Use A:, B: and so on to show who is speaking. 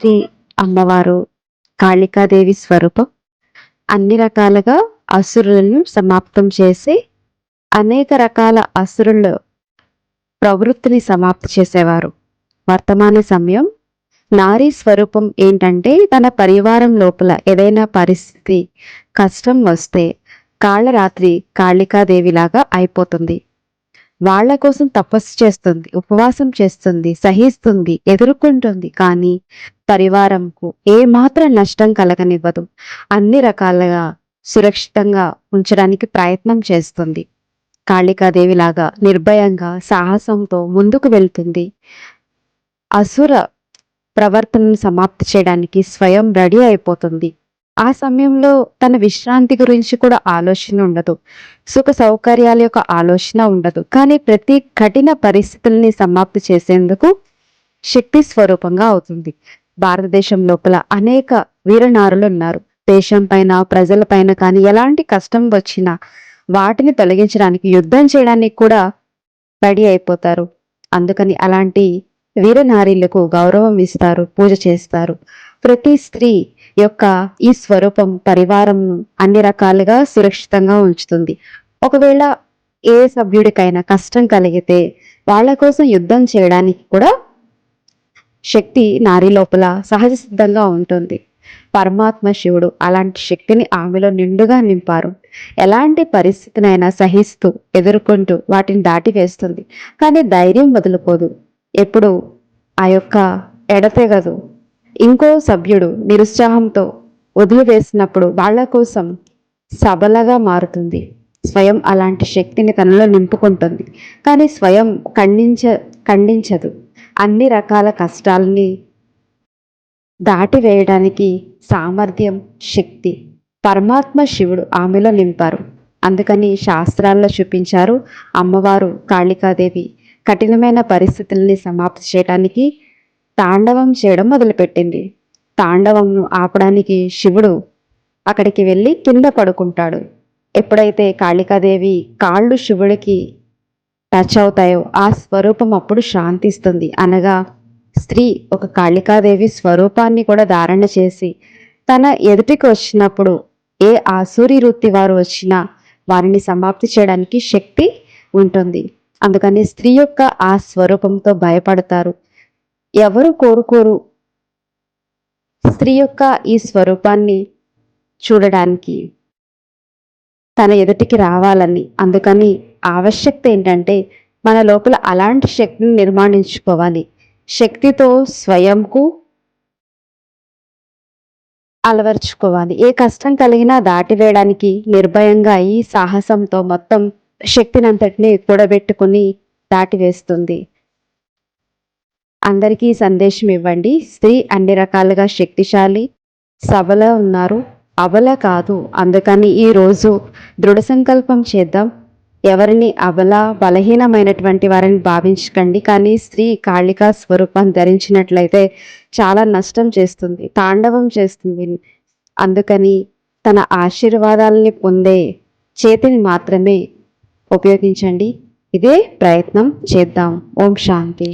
A: శ్రీ అమ్మవారు కాళికాదేవి స్వరూపం. అన్ని రకాలుగా అసురులను సమాప్తం చేసి అనేక రకాల అసురుల ప్రవృత్తిని సమాప్తి చేసేవారు. వర్తమాన సమయం నారీ స్వరూపం ఏంటంటే తన పరివారం లోపల ఏదైనా పరిస్థితి కష్టం వస్తే కాళ్ళరాత్రి కాళికాదేవిలాగా అయిపోతుంది. వాళ్ళ కోసం తపస్సు చేస్తుంది ఉపవాసం చేస్తుంది సహిస్తుంది ఎదుర్కొంటుంది. కానీ పరివారంకు ఏ మాత్రం నష్టం కలగనివ్వదు. అన్ని రకాలుగా సురక్షితంగా ఉంచడానికి ప్రయత్నం చేస్తుంది. కాళికాదేవిలాగా నిర్భయంగా సాహసంతో ముందుకు వెళ్తుంది. అసుర ప్రవర్తనను సమాప్తి చేయడానికి స్వయం రెడీ అయిపోతుంది. ఆ సమయంలో తన విశ్రాంతి గురించి కూడా ఆలోచన ఉండదు. సుఖ సౌకర్యాల యొక్క ఆలోచన ఉండదు. కానీ ప్రతి కఠిన పరిస్థితుల్ని సమాప్తి చేసేందుకు శక్తి స్వరూపంగా అవుతుంది. భారతదేశం లోపల అనేక వీరనారులు ఉన్నారు. దేశం పైన ప్రజల పైన కానీ ఎలాంటి కష్టం వచ్చినా వాటిని తొలగించడానికి యుద్ధం చేయడానికి కూడా రెడీ అయిపోతారు. అందుకని అలాంటి వీరనారీలకు గౌరవం ఇస్తారు పూజ చేస్తారు. ప్రతి స్త్రీ యొక్క ఈ స్వరూపం పరివారం అన్ని రకాలుగా సురక్షితంగా ఉంచుతుంది. ఒకవేళ ఏ సభ్యుడికైనా కష్టం కలిగితే వాళ్ళ కోసం యుద్ధం చేయడానికి కూడా శక్తి నారి లోపల సహజ సిద్ధంగా ఉంటుంది. పరమాత్మ శివుడు అలాంటి శక్తిని ఆమెలో నిండుగా నింపారు. ఎలాంటి పరిస్థితినైనా సహిస్తూ ఎదుర్కొంటూ వాటిని దాటి వేస్తుంది. కానీ ధైర్యం వదిలిపోదు ఎప్పుడు ఆ యొక్క ఎడతెగదు. ఇంకో సభ్యుడు నిరుత్సాహంతో వదిలివేసినప్పుడు వాళ్ళ కోసం సబలగా మారుతుంది. స్వయం అలాంటి శక్తిని తనలో నింపుకుంటుంది. కానీ స్వయం ఖండించ ఖండించదు. అన్ని రకాల కష్టాలని దాటివేయడానికి సామర్థ్యం శక్తి పరమాత్మ శివుడు ఆమెలో నింపారు. అందుకని శాస్త్రాల్లో చూపించారు అమ్మవారు కాళికాదేవి. కఠినమైన పరిస్థితుల్ని సమాప్తి చేయడానికి తాండవం చేయడం మొదలుపెట్టింది. తాండవంను ఆపడానికి శివుడు అక్కడికి వెళ్ళి కింద పడుకుంటాడు. ఎప్పుడైతే కాళికాదేవి కాళ్ళు శివుడికి టచ్ అవుతాయో ఆ స్వరూపం అప్పుడు శాంతిస్తుంది. అనగా స్త్రీ ఒక కాళికాదేవి స్వరూపాన్ని కూడా ధారణ చేసి తన ఎదుటికి వచ్చినప్పుడు ఏ ఆసూరి వృత్తి వారు వచ్చినా వారిని సమాప్తి చేయడానికి శక్తి ఉంటుంది. అందుకని స్త్రీ యొక్క ఆ స్వరూపంతో భయపడతారు. ఎవరు కోరుకోరు. స్త్రీ యొక్క ఈ స్వరూపాన్ని చూడడానికి తన ఎదుటికి రావాలని అందుకని ఆవశ్యకత ఏంటంటే మన లోపల అలాంటి శక్తిని నిర్మాణించుకోవాలి. శక్తితో స్వయంకు అలవర్చుకోవాలి. ఏ కష్టం కలిగినా దాటివేయడానికి నిర్భయంగా ఈ సాహసంతో మొత్తం శక్తినంతటిని కూడబెట్టుకుని దాటివేస్తుంది. అందరికీ సందేశం ఇవ్వండి. స్త్రీ అన్ని రకాలుగా శక్తిశాలి సబల ఉన్నారు. అబల కాదు. అందుకని ఈరోజు దృఢ సంకల్పం చేద్దాం. ఎవరిని అబల బలహీనమైనటువంటి వారిని భావించకండి. కానీ స్త్రీ కాళికా స్వరూపం ధరించినట్లయితే చాలా నష్టం చేస్తుంది తాండవం చేస్తుంది. అందుకని తన ఆశీర్వాదాలని పొందే చేతిని మాత్రమే ఉపయోగించండి. ఇదే ప్రయత్నం చేద్దాం. ఓం శాంతి.